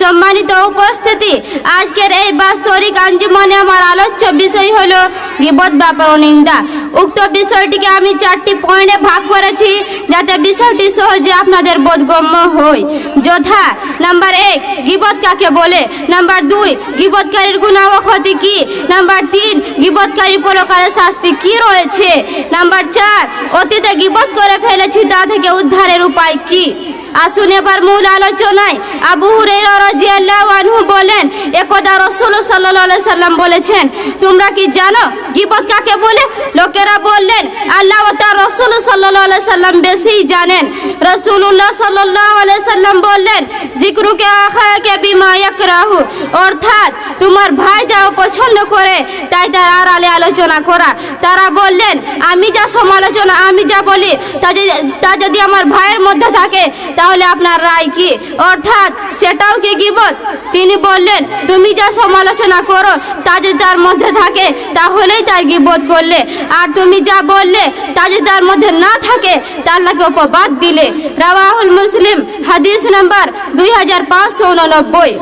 সম্মানিত উপস্থিতি। আজকের এই বাৎসরিক আঞ্জুমানে আমার আলোচ্য বিষয় হল গিবত বা পরনিন্দা। উক্ত বিষয়টিকে আমি চারটি পয়েন্টে ভাগ করেছি, যাতে বিষয়টি সহজে আপনাদের বোধগম্য হয়। যথা, নাম্বার এক, গিবত কাকে বলে? নাম্বার দুই, গিবতকারীর গুণা ও ক্ষতি কি? নাম্বার তিন, গিবতকারী প্রকারের শাস্তি কি রয়েছে? নাম্বার চার, অতীতে গিবত করে ফেলেছি, তা থেকে উদ্ধারের উপায় কি? আসুন এবার মূল আলোচনায় আবু হুরাইরা রাদিয়াল্লাহু আনহু বলেন, একদা রাসূল সাল্লাল্লাহু সাল্লাম বলেছেন, তোমরা কি জানো গিবত কাকে বলে? লোকেরা বললেন, আল্লাহ ও তার রাসূল সাল্লাল্লাহু আলাইহি সাল্লাম বেশিই জানেন। রাসূলুল্লাহ সাল্লাল্লাহু আলাইহি সাল্লাম বললেন জিকরুকে আখাকে বিমা ইয়াকরাহু। অর্থাৎ তোমার ভাই যা পছন্দ করে, তাই তার আড়ালে আলোচনা করা। তারা বললেন, আমি যা সমালোচনা, আমি যা বলি তা যদি আমার ভাইয়ের মধ্যে থাকে তাহলে আপনার রায় কি? অর্থাৎ সেটাও কি গিবত? তিনি বললেন, তুমি যা সমালোচনা করো, তা যদি তার মধ্যে থাকে, তাহলেই তার গিবত করলে। আর তুমি যা বললে, তা যদি তার মধ্যে না থাকে, তার লাগে অপবাদ দিলে। রাওয়াহুল মুসলিম, হাদিস নাম্বার দুই হাজার পাঁচশো উননব্বই।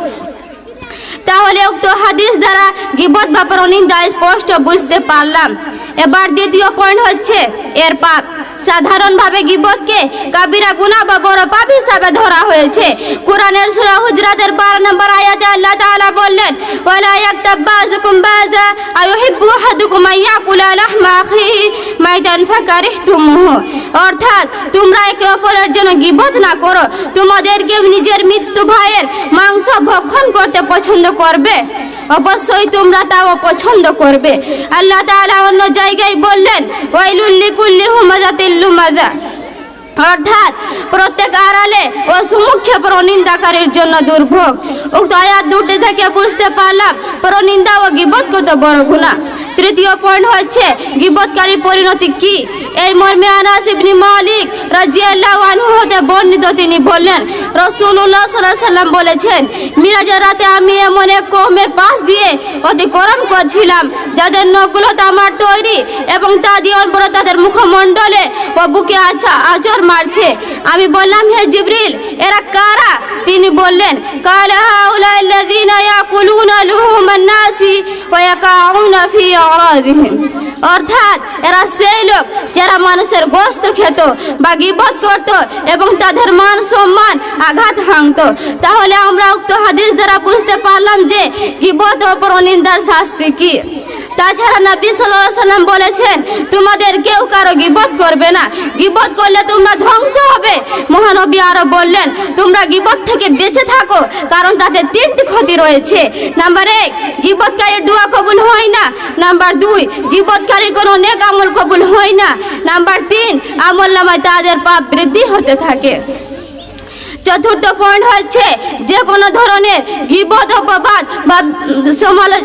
তাহলে উক্ত হাদিস দ্বারা গিবত বা পরনিন্দা স্পষ্ট বুঝতে পারলাম। এবার দ্বিতীয় পয়েন্ট হচ্ছে এর পাপ সাধারণভাবে গিবতকে কাবিরা গুনাহ বা বড় পাপ হিসাবে ধরা হয়েছে। কোরআনের সূরা হুজরাতের 12 নম্বর আয়াতে আল্লাহ তাআলা বললেন, ওয়ালা ইয়াকতাব বাযুকুম বাযা, আয়ুহিব্বু আহাদুকুম আইয়াকুলা লাহমা আখিহি মাইতান ফাকারিহতুমুহু। অর্থাৎ তোমরা একে অপরের জন্য গিবত না করো তোমাদেরকে নিজের মৃত্যু ভাইয়ের মাংস ভক্ষণ করতে পছন্দ করবে। অবশ্যই তোমরা তাও পছন্দ করবে। আল্লাহ তাআলা অন্য জায়গায় বললেন ওয়াইলুল্লি কুল্লি হুমাজাতিল লুমাজা। অর্থাৎ প্রত্যেক আড়ালে ও সুমুখে প্রনিন্দাকারীর জন্য দুর্ভোগ। উক্ত আয়াত দুটি থেকে বুঝতে পারলাম প্রনিন্দা ও গিবত কত বড় গুণা তৃতীয় পয়েন্ট হচ্ছে, গিবতকারী পরিণতি কি? এই মর্মে আনাস ইবনি মালিক রাজিয়াল্লাহু আনহু হতে বর্ণিত তিনি বললেন, রাসূলুল্লাহ সাল্লাল্লাহু আলাইহি সাল্লাম বলেছেন, মিরাজের রাতে আমি এমন এক কওমের পাশ দিয়ে অতিক্রম করছিলাম, যাদের নখগুলো তামার তৈরি এবং তা দিয়ে অনবর তাদের মুখমণ্ডলে ও বুকে আচ্ছা আচর মারছে। আমি বললাম, হে জিবরিল, এরা কারা? তিনি বললেন, কালা হাউলা আল্লাযীনা ইয়াকুলুনা লুহুমান নাসি ওয়া ইয়াকাউনা ফি আরাদিহিম। অর্থাৎ, এরা যারা মানুষের গোস্ত খেত বা গিবত করত এবং তাদের মান সম্মান আঘাত হাঙত তাহলে আমরা উক্ত হাদিস দ্বারা বুঝতে পারলাম যে গিবত ও পরনিন্দার শাস্তি কি। তাছাড়া নবী সাল্লাল্লাহু সাল্লাম বলেছেন, তোমাদের কেউ কারও গিবত করবে না। গিবত করলে তোমরা ধ্বংস হবে। মহানবী আরও বললেন, তোমরা গিবত থেকে বেঁচে থাকো, কারণ তাতে তিনটি ক্ষতি রয়েছে। নাম্বার এক, গিবতকারীর দোয়া কবুল হয় না। নাম্বার দুই, গিবতকারীর কোনো নেক আমল কবুল হয় না। নাম্বার তিন, আমল নামায় তাদের পাপ বৃদ্ধি হতে থাকে। চতুর্থ পয়েন্ট হচ্ছে যে কোনো ধরনের গিবত অপবাদ বা সমালো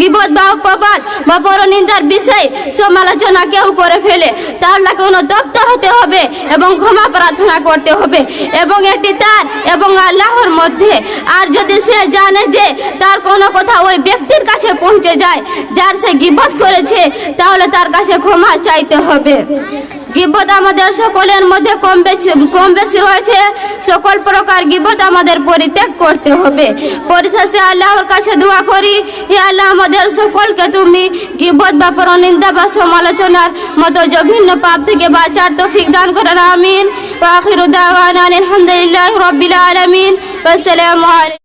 গিবত বা অপবাদ বা পরনিন্দার বিষয়ে সমালোচনা কেউ করে ফেলে। তাহলে কোনো দপ্তর হতে হবে এবং ক্ষমা প্রার্থনা করতে হবে এবং এটি তার এবং আল্লাহর মধ্যে। আর যদি সে জানে যে তার কোনো কথা ওই ব্যক্তির কাছে পৌঁছে যায়, যার সে গিবত করেছে, তাহলে তার কাছে ক্ষমা চাইতে হবে। গিবত আমাদের সকলের মধ্যে কম বেশি কম বেশি রয়েছে। সকল প্রকার গিবত আমাদের পরিত্যাগ করতে হবে। পরিশেষে আল্লাহর কাছে দোয়া করি, হে আল্লাহ আমাদের সকলকে তুমি গিবত বা পরনিন্দা বা সমালোচনার মতো জঘন্য পাপ থেকে বাঁচার তৌফিক দান করেন আমিন। আলহামদুলিল্লাহি রাব্বিল আলামিন। আসসালামু আলাইকুম।